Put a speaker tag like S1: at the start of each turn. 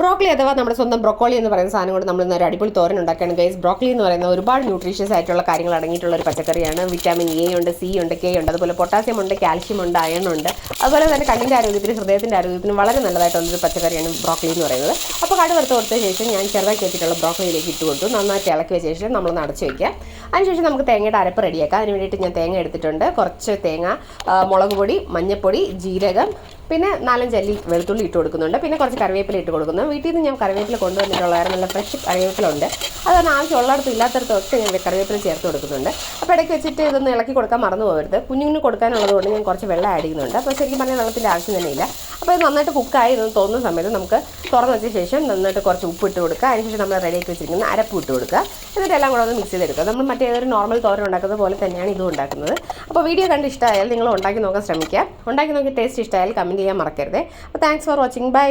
S1: Broccoli അഥവാ നമ്മുടെ സ്വന്തം ബ്രോക്കോളി എന്ന് പറയുന്ന സാധനം കൊണ്ട് നമ്മൾ ഒരു അടിപൊളി തോരൻ ഉണ്ടാക്കുകയാണ് ഗൈസ് ബ്രോക്കലി എന്ന് പറയുന്ന ഒരുപാട് ന്യൂട്രീഷ്യസ് ആയിട്ടുള്ള കാര്യങ്ങൾ അടങ്ങിയിട്ടുള്ള ഒരു പച്ചക്കറിയാണ്. വിറ്റാമിൻ എ ഉണ്ട് സി ഉണ്ട് കെ ഉണ്ട് അതുപോലെ പൊട്ടാസ്യം ഉണ്ട് കാൽഷ്യം ഉണ്ട് അയൺ ഉണ്ട്. അതുപോലെ തന്നെ കണ്ണിന്റെ ആരോഗ്യത്തിനും ഹൃദയത്തിന്റെ ആരോഗ്യത്തിനും വളരെ നല്ലതായിട്ടുള്ളൊരു പച്ചക്കറിയാണ് ബ്രോക്കലി എന്ന് പറയുന്നത്. അപ്പോൾ കടു കൊടുത്ത ശേഷം ഞാൻ ചെറുതാക്കി വെച്ചിട്ടുള്ള ബ്രോക്കലിയിലേക്ക് ഇട്ട് കൊടുത്തു. നന്നായിട്ട് ഇളക്കി വെച്ച ശേഷം നമ്മൾ അടച്ചു വയ്ക്കാം അതിനുശേഷം നമുക്ക് തേങ്ങയുടെ അരപ്പ് റെഡിയാക്കാം അതിന് വേണ്ടിയിട്ട് ഞാൻ തേങ്ങ എടുത്തിട്ടുണ്ട്. കുറച്ച് തേങ്ങ മുളക് പൊടി മഞ്ഞൾപ്പൊടി ജീരകം പിന്നെ നാലഞ്ച് അല്ലി വെളുത്തുള്ളി ഇട്ട് കൊടുക്കുന്നുണ്ട്. പിന്നെ കുറച്ച് കറിവേപ്പില ഇട്ട് കൊടുക്കുന്നു. വീട്ടിൽ നിന്ന് ഞാൻ കറിവേപ്പില കൊണ്ടുവന്നിട്ടുള്ളതായിരുന്നു നല്ല ഫ്രഷ് കറിവേപ്പില ഉണ്ട് അതാണ് ആവശ്യമുള്ളിടത്തും ഇല്ലാത്തടത്തും ഒക്കെ ഞാൻ കറിവേപ്പില ചേർത്ത് കൊടുക്കുന്നുണ്ട്. അപ്പോൾ ഇടയ്ക്ക് വെച്ചിട്ട് ഇതൊന്ന് ഇളക്കി കൊടുക്കാൻ മറന്നു പോകരുത് കുഞ്ഞുങ്ങൾ കൊടുക്കാനുള്ളത് കൊണ്ട് ഞാൻ കുറച്ച് വെള്ളം ആഡ് ചെയ്യുന്നുണ്ട്. അപ്പോൾ ശരിക്കും പറഞ്ഞാൽ വെള്ളത്തിന്റെ ആവശ്യം തന്നെയില്ല. അപ്പോൾ ഇത് നന്നായിട്ട് കുക്കായി എന്ന് തോന്നുന്ന സമയത്ത് നമുക്ക് തുറന്ന് വെച്ച ശേഷം നന്നായിട്ട് കുറച്ച് ഉപ്പ് ഇട്ട് കൊടുക്കുക അതിനുശേഷം നമ്മൾ റെഡിയാക്കി വെച്ചിരിക്കുന്ന അരപ്പ് ഇട്ട് കൊടുക്കുക. എന്നിട്ട് എല്ലാം കൂടെ ഒന്ന് മിക്സ് ചെയ്തെടുക്കുക. നമ്മൾ മറ്റേതൊരു നോർമൽ തോരൻ ഉണ്ടാക്കുന്നത് പോലെ തന്നെയാണ് ഇതും ഉണ്ടാക്കുന്നത്. അപ്പോൾ വീഡിയോ കണ്ട് ഇഷ്ടമായാൽ നിങ്ങൾ ഉണ്ടാക്കി നോക്കാൻ ശ്രമിക്കുക. ഉണ്ടാക്കി നോക്കി ടേസ്റ്റ് ഇഷ്ടമായാൽ കമന്റ് ചെയ്യാൻ മറക്കരുത്. അപ്പോൾ താങ്ക്സ് ഫോർ വാച്ചിങ് ബൈ